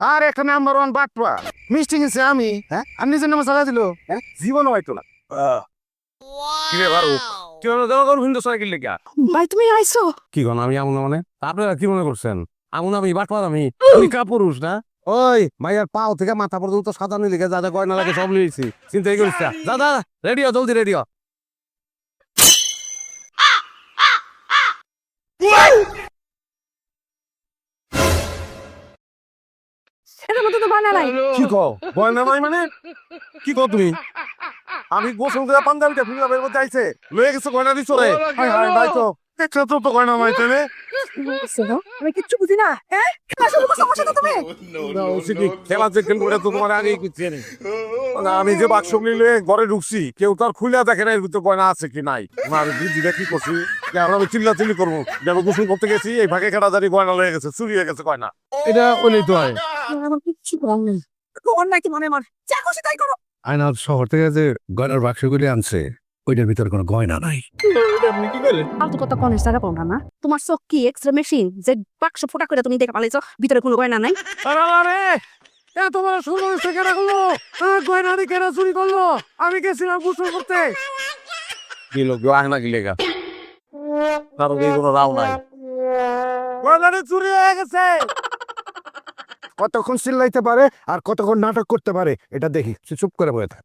আর একটা number one বাটপা মিষ্টি গেছে আমি হ্যাঁ? আর নিজের নামে চালা দিল। হ্যাঁ? জীবন হয়তো না। কি রে বারো তুই আমার দেওয়া করুন হিন্দু সাইকেল লেগে। ভাই তুমি আইছো কি গণ আমি আমন মানে? আপনারা কি মনে করছেন? আমন আমি বাটপার আমি। আমি কাপুরুষ না? ওই ভাইয়ার পাও থেকে মাথা পর্যন্ত সাজানো লিখে যা যা গয়না লাগে সব লিয়েছি চিন্তাই করিস যা রেডিও জলদি রেডিও। এটার মধ্যে তো বানা নাই। কি কও? গয়না নাই মানে? কি কও তুমি? আমি গোসল করে পাঞ্জাবিটা ফিঙ্গা বের করতে আইছে। লয়ে গেছে গয়না দিছো রে। হাই হাই ভাই তো একটা তো তো গয়না নাই তাই আমি কিচ্ছু বুঝি না হ্যাঁ? খেলা আমার তুমি? খেলা এটা তো তোমার আগেই কিছু না আমি যে বাক্স নিলে ঘরে ঢুকছি কেউ তার খুলে দেখে না এর ভিতরে গয়না আছে কি নাই। না আমি বুঝি না কি করছি? আমি চিল্লা চিল্লি করব। যেন গোসল করতে গেছি এই ভাগে কেটা জানি গয়না লয়ে গেছে চুরি হয়ে গেছে গয়না। এটা ওই তো হয়। আমার কিচ্ছু বল নেই। কোন নাকি মনে যা খুশি তাই করো। আয়না শহর থেকে যে গয়নার বাক্সগুলি আনছে ওইটার ভিতরে কোনো গয়না নাই। আপনি কি করলেন? ফালতু কথা কনের সারা পাও না তোমার চোখ কি এক্সরে মেশিন যে বাক্স ফোটা করে তুমি দেখে পালাইছো ভিতরে কোনো গয়না নাই? আরে এত বড় সুন্দর হচ্ছে কেনা করল গয়না দিয়ে কেনা চুরি করল? আমি গেছিলাম গোসল করতে। কি লোক আহনা কি কারও কোনো রাও নাই গয়নাটা চুরি হয়ে গেছে। কতক্ষণ চিল্লাইতে পারে আর কতক্ষণ নাটক করতে পারে, এটা দেখি। সে চুপ করে বলে থাকে।